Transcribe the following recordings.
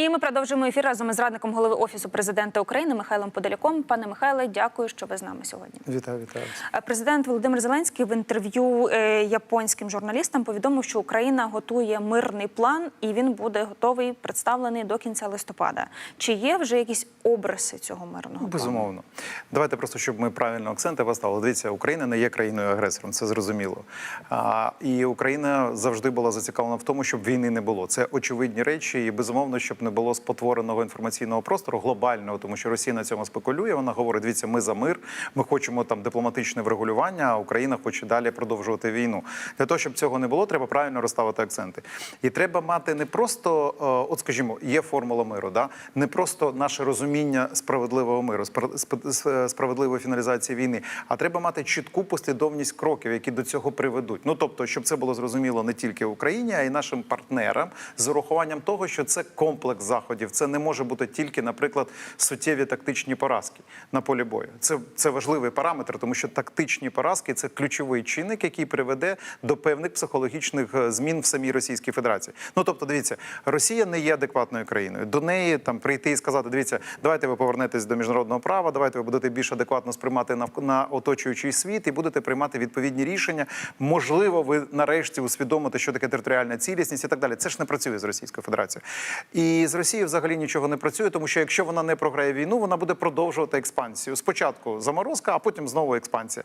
І ми продовжуємо ефір разом із радником голови офісу президента України Михайлом Подоляком. Пане Михайле, дякую, що ви з нами сьогодні. Вітаю, вітаю. Е, Президент Володимир Зеленський в інтерв'ю е, японським журналістам повідомив, що Україна готує мирний план і він буде готовий представлений до кінця листопада. Чи є вже якісь обриси цього мирного плану? Безумовно. Давайте просто, щоб ми правильно акценти поставили. Дивіться, Україна не є країною агресором, це зрозуміло. А, і Україна завжди була зацікавлена в тому, щоб війни не було. Це очевидні речі, і безумовно, щоб не було спотвореного інформаційного простору глобального, тому що Росія на цьому спекулює. Вона говорить: дивіться, ми за мир, ми хочемо там дипломатичне врегулювання, а Україна хоче далі продовжувати війну. Для того, щоб цього не було, треба правильно розставити акценти. І треба мати не просто, е, от скажімо, є формула миру, да? не просто наше розуміння справедливого миру, спра- справедливої фіналізації війни, а треба мати чітку послідовність кроків, які до цього приведуть. Ну тобто, щоб це було зрозуміло не тільки Україні, а й нашим партнерам з урахуванням того, що це комплекс заходів. Це не може бути тільки, наприклад, суттєві тактичні поразки на полі бою. Це, це важливий параметр, тому що тактичні поразки це ключовий чинник, який приведе до певних психологічних е, змін в самій Російській Федерації. Ну тобто, дивіться, Росія не є адекватною країною. До неї там прийти і сказати: дивіться, давайте ви повернетесь до міжнародного права, давайте ви будете більш адекватно сприймати на, на оточуючий світ і будете приймати відповідні рішення. Можливо, ви нарешті усвідомите, що таке територіальна цілісність і так далі. Це ж не працює з Російською Федерацією. І з Росією взагалі нічого не працює, тому що якщо вона не програє війну, вона буде продовжувати експансію. Спочатку заморозка, а потім знову експансія.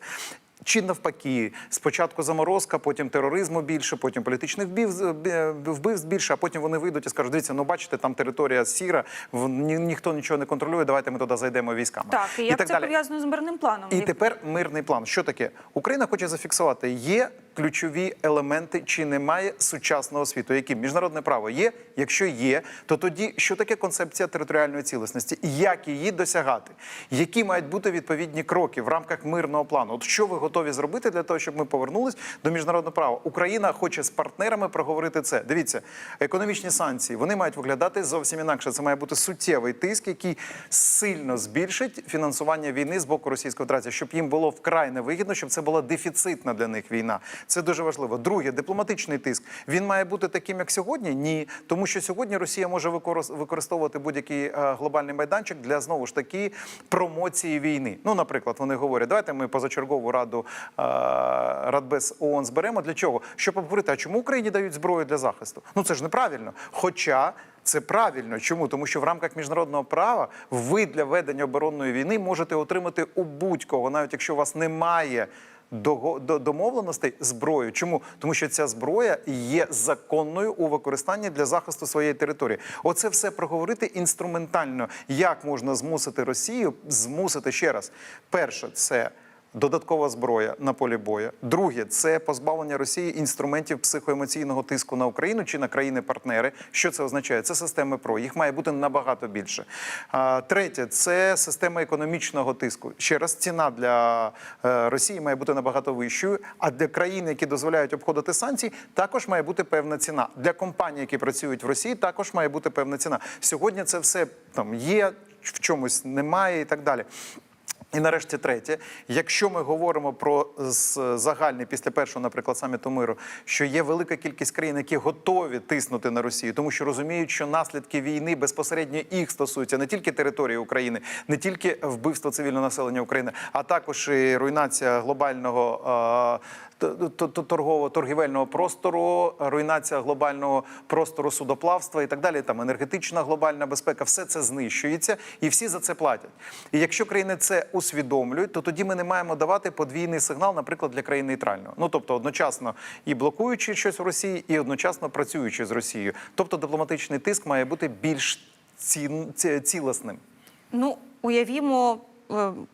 Чи навпаки, спочатку заморозка, потім тероризму більше, потім політичних вбивств більше, а потім вони вийдуть і скажуть: дивіться, ну бачите, там територія сіра, в- ні, ніхто нічого не контролює. Давайте ми туди зайдемо військами. Так, і як так це пов'язано з мирним планом? І тепер мирний план. Що таке? Україна хоче зафіксувати, є ключові елементи, чи немає сучасного світу. Які міжнародне право є? Якщо є, то тоді що таке концепція територіальної цілісності? Як її досягати? Які мають бути відповідні кроки в рамках мирного плану? От що ви готові зробити для того, щоб ми повернулись до міжнародного права? Україна хоче з партнерами проговорити це. Дивіться, економічні санкції вони мають виглядати зовсім інакше. Це має бути суттєвий тиск, який сильно збільшить фінансування війни з боку Російської Федерації, щоб їм було вкрай невигідно, щоб це була дефіцитна для них війна. Це дуже важливо. Друге, дипломатичний тиск. Він має бути таким, як сьогодні? Ні, тому що сьогодні Росія може викорис- використовувати будь-який е, глобальний майданчик для знову ж таки промоції війни. Ну, наприклад, вони говорять, давайте ми позачергову раду е, Радбез ООН зберемо. Для чого? Щоб обговорити, а чому Україні дають зброю для захисту? Ну це ж неправильно. Хоча це правильно. Чому? Тому що в рамках міжнародного права ви для ведення оборонної війни можете отримати у будь-кого, навіть якщо у вас немає. Домовленостей зброю. Чому? Тому що ця зброя є законною у використанні для захисту своєї території. Оце все проговорити інструментально. Як можна змусити Росію змусити ще раз? Перше, це додаткова зброя на полі бою. Друге, це позбавлення Росії інструментів психоемоційного тиску на Україну чи на країни-партнери. Що це означає? Це системи ПРО. Їх має бути набагато більше. Третє, це система економічного тиску. Ще раз, ціна для е, Росії має бути набагато вищою. А для країн, які дозволяють обходити санкції, також має бути певна ціна. Для компаній, які працюють в Росії, також має бути певна ціна. Сьогодні це все там є, в чомусь немає і так далі. І нарешті третє, якщо ми говоримо про з- загальний після першого, наприклад, саміту миру, що є велика кількість країн, які готові тиснути на Росію, тому що розуміють, що наслідки війни безпосередньо їх стосуються не тільки території України, не тільки вбивство цивільного населення України, а також і руйнація глобального. Торгово торгівельного простору, руйнація глобального простору судоплавства і так далі. Там енергетична глобальна безпека, все це знищується, і всі за це платять. І якщо країни це усвідомлюють, то тоді ми не маємо давати подвійний сигнал, наприклад, для країн нейтрального. Ну тобто, одночасно і блокуючи щось в Росії, і одночасно працюючи з Росією. Тобто, дипломатичний тиск має бути більш цін- ці- цілісним. Ну, уявімо,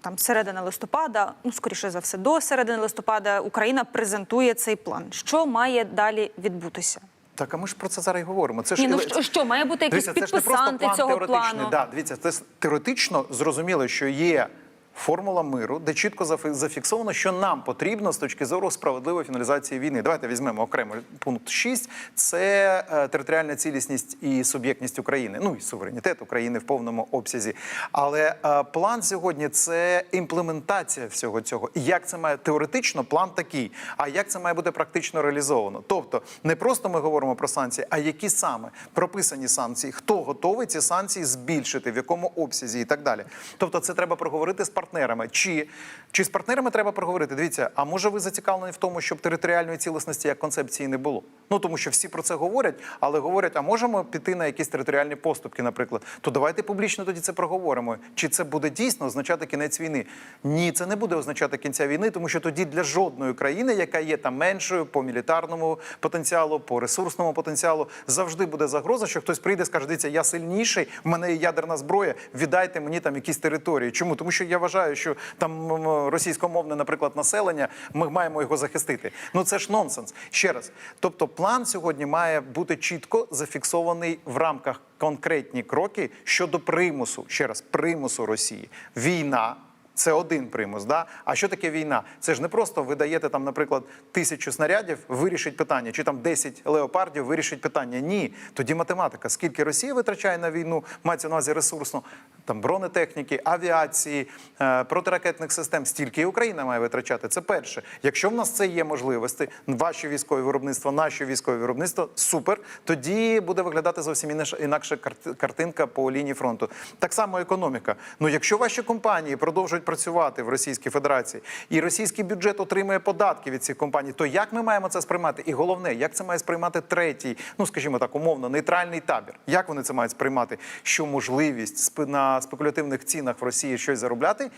там середина листопада, ну скоріше за все, до середини листопада Україна презентує цей план. Що має далі відбутися? Так, а ми ж про це зараз і говоримо. Це ж Ні, ну що, що має бути якісь Дивіться, це ж не просто підписанти план цього теоретичний. плану? Да, дивіться, це с- теоретично зрозуміло, що є формула миру, де чітко зафі- зафіксовано, що нам потрібно з точки зору справедливої фіналізації війни. Давайте візьмемо окремо пункт 6. Це е, територіальна цілісність і суб'єктність України, ну і суверенітет України в повному обсязі. Але е, план сьогодні це імплементація всього цього. Як це має теоретично план такий. А як це має бути практично реалізовано? Тобто не просто ми говоримо про санкції, а які саме прописані санкції, хто готовий ці санкції збільшити, в якому обсязі і так далі. Тобто, це треба проговорити з партнерами. Чи, чи з партнерами треба проговорити? Дивіться, а може ви зацікавлені в тому, щоб територіальної цілісності як концепції не було? Ну тому що всі про це говорять, але говорять, а можемо піти на якісь територіальні поступки, наприклад. То давайте публічно тоді це проговоримо. Чи це буде дійсно означати кінець війни? Ні, це не буде означати кінця війни, тому що тоді для жодної країни, яка є там меншою по мілітарному потенціалу, по ресурсному потенціалу, завжди буде загроза, що хтось прийде скаже, дивіться, я сильніший, в мене є ядерна зброя, віддайте мені там якісь території. Чому? Тому що я вважаю, що там російськомовне, наприклад, населення, ми маємо його захистити. Ну це ж нонсенс. Ще раз. Тобто, план сьогодні має бути чітко зафіксований в рамках конкретні кроки щодо примусу. Ще раз, примусу Росії. Війна. Це один примус. Да? А що таке війна? Це ж не просто ви даєте там, наприклад, тисячу снарядів, вирішить питання, чи там 10 леопардів вирішить питання. Ні. Тоді математика. Скільки Росія витрачає на війну, мається на увазі ресурсно, там бронетехніки, авіації, е, протиракетних систем, стільки і Україна має витрачати. Це перше. Якщо в нас це є можливості, ваші військові виробництва, наші військові виробництва, супер. Тоді буде виглядати зовсім інакша карти- картинка по лінії фронту. Так само економіка. Ну якщо ваші компанії продовжують працювати в Російській Федерації і російський бюджет отримує податки від цих компаній, то як ми маємо це сприймати? І головне, як це має сприймати третій, ну скажімо так, умовно, нейтральний табір? Як вони це мають сприймати? Що можливість спи- на спекулятивних цінах в Росії щось заробляти?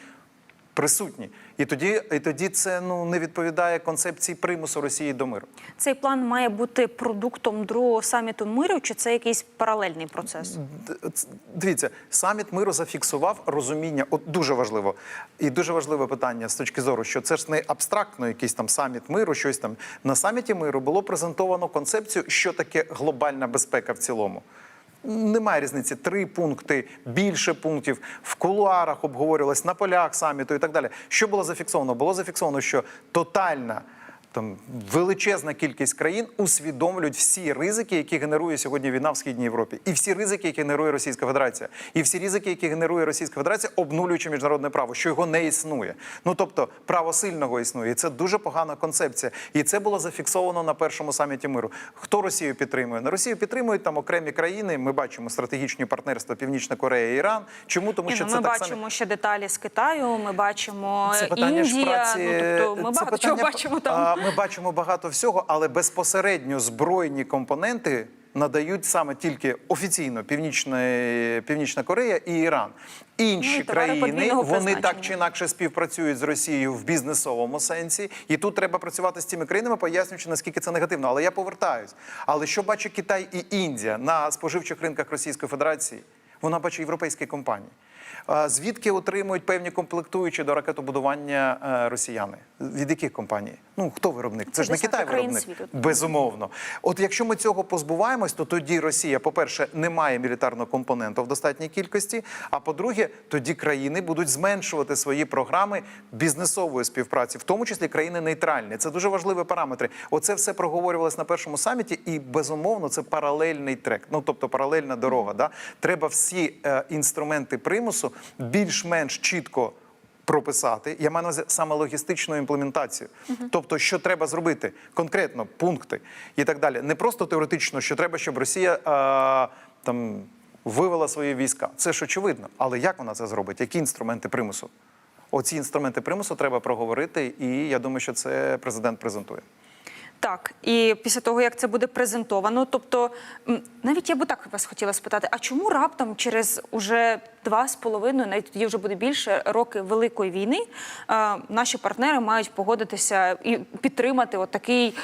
Присутні, і тоді, і тоді це ну не відповідає концепції примусу Росії до миру. Цей план має бути продуктом другого саміту миру, чи це якийсь паралельний процес? Дивіться, саміт миру зафіксував розуміння. От дуже важливо, і дуже важливе питання з точки зору, що це ж не абстрактно якийсь там саміт миру, щось там на саміті миру було презентовано концепцію, що таке глобальна безпека в цілому. Немає різниці. Три пункти, більше пунктів в кулуарах обговорювалось на полях саміту і так далі. Що було зафіксовано? Було зафіксовано, що тотальна там величезна кількість країн усвідомлюють всі ризики, які генерує сьогодні війна в східній Європі, і всі ризики, які генерує Російська Федерація, і всі ризики, які генерує Російська Федерація, обнулюючи міжнародне право, що його не існує. Ну тобто право сильного існує, і це дуже погана концепція. І це було зафіксовано на першому саміті миру. Хто Росію підтримує? На Росію підтримують там окремі країни. Ми бачимо стратегічні партнерства Північна Корея і Іран. Чому тому, Ні, що ну, це ми так бачимо само ще деталі з Китаю. Ми бачимо це питання Індія. праці. Ну тобто ми це багато чого бачимо там. Ми бачимо багато всього, але безпосередньо збройні компоненти надають саме тільки офіційно Північна, Північна Корея і Іран. Інші Ну, і країни вони так чи інакше співпрацюють з Росією в бізнесовому сенсі, і тут треба працювати з цими країнами, пояснюючи наскільки це негативно. Але я повертаюсь. Але що бачить Китай і Індія на споживчих ринках Російської Федерації? Вона бачить європейські компанії. Звідки отримують певні комплектуючі до ракетобудування е, росіяни? Від яких компаній? Ну хто виробник? Це, Це ж не Китай виробник. світу. Безумовно. От якщо ми цього позбуваємось, то тоді Росія, по-перше, не має мілітарного компоненту в достатній кількості. А по-друге, тоді країни будуть зменшувати свої програми бізнесової співпраці, в тому числі країни нейтральні. Це дуже важливі параметри. Оце все проговорювалось на першому саміті, і безумовно це паралельний трек. Ну тобто паралельна дорога. Да? Треба всі е, інструменти примусу більш-менш чітко прописати. Я маю на увазі саме логістичну імплементацію. Тобто, що треба зробити конкретно, пункти і так далі. Не просто теоретично, що треба, щоб Росія а, там вивела свої війська. Це ж очевидно. Але як вона це зробить? Які інструменти примусу? Оці інструменти примусу треба проговорити, і я думаю, що це президент презентує. Так, і після того, як це буде презентовано, тобто навіть я би так вас хотіла спитати: а чому раптом через уже два з половиною, навіть тоді вже буде більше роки великої війни, е, наші партнери мають погодитися і підтримати отакий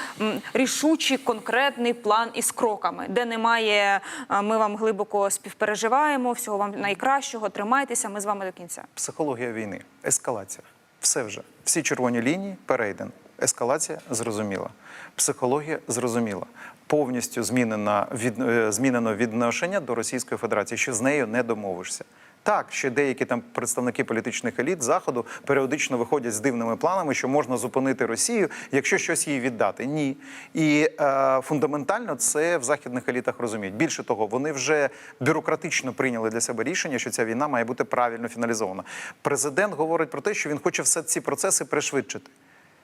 рішучий конкретний план із кроками, де немає е, ми вам глибоко співпереживаємо, всього вам найкращого, тримайтеся, ми з вами до кінця. Психологія війни, ескалація. Все вже. Всі червоні лінії перейден. Ескалація зрозуміла. Психологія зрозуміла. Повністю змінена від, е, змінено відношення до Російської Федерації, що з нею не домовишся. Так, ще деякі там представники політичних еліт заходу періодично виходять з дивними планами, що можна зупинити Росію, якщо щось їй віддати. Ні. І е, фундаментально це в західних елітах розуміють. Більше того, вони вже бюрократично прийняли для себе рішення, що ця війна має бути правильно фіналізована. Президент говорить про те, що він хоче все ці процеси пришвидшити.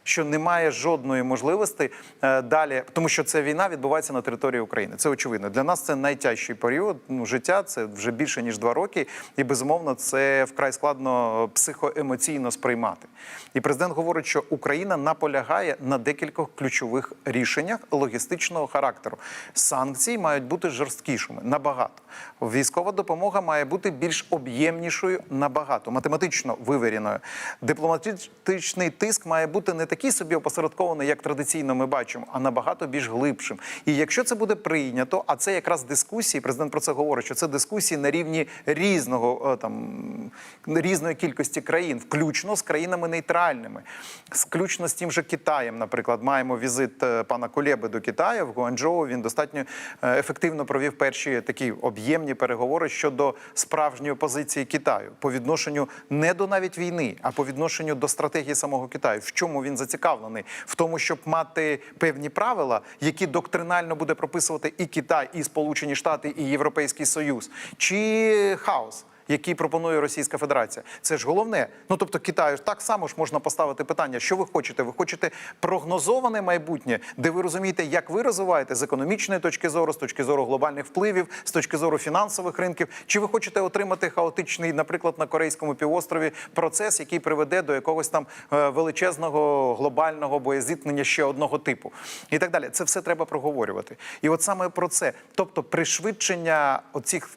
Що немає жодної можливості е, далі, тому що ця війна відбувається на території України. Це очевидно. Для нас це найтяжчий період ну, життя. Це вже більше ніж два роки, і безумовно це вкрай складно психоемоційно сприймати. І президент говорить, що Україна наполягає на декількох ключових рішеннях логістичного характеру. Санкції мають бути жорсткішими набагато. Військова допомога має бути більш об'ємнішою набагато, математично вивіреною. Дипломатичний тиск має бути не такий собі опосередкований, як традиційно ми бачимо, а набагато більш глибшим. І якщо це буде прийнято, а це якраз дискусії, президент про це говорить, що це дискусії на рівні різного е, там різної кількості країн, включно з країнами нейтральними, включно з тим же Китаєм. Наприклад, маємо візит е, пана Кулєби до Китаю в Гуанчжоу. Він достатньо е, ефективно провів перші такі об'ємні переговори щодо справжньої позиції Китаю по відношенню не до навіть війни, а по відношенню до стратегії самого Китаю. В чому він зацікавлений? В тому, щоб мати певні правила, які доктринально буде прописувати і Китай, і Сполучені Штати, і Європейський Союз, чи хаос. Який пропонує Російська Федерація, це ж головне. Ну тобто Китаю так само ж можна поставити питання, що ви хочете? Ви хочете прогнозоване майбутнє, де ви розумієте, як ви розвиваєте з економічної точки зору, з точки зору глобальних впливів, з точки зору фінансових ринків, чи ви хочете отримати хаотичний, наприклад, на корейському півострові процес, який приведе до якогось там е, величезного глобального боєзіткнення ще одного типу, і так далі. Це все треба проговорювати. І от саме про це, тобто пришвидшення оцих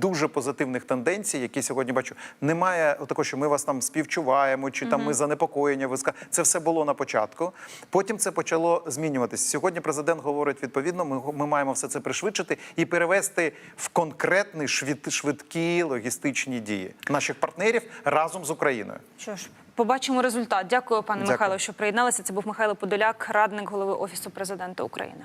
дуже позитивних тенденцій, які сьогодні бачу. Немає такого, що ми вас там співчуваємо, чи там ми занепокоєння. Ви це все було на початку. Потім це почало змінюватися. Сьогодні президент говорить відповідно. Ми, ми маємо все це пришвидшити і перевести в конкретні швид, швидкі логістичні дії наших партнерів разом з Україною. Що ж, побачимо результат. Дякую, пане Дякую. Михайло, що приєдналися. Це був Михайло Подоляк, радник голови офісу президента України.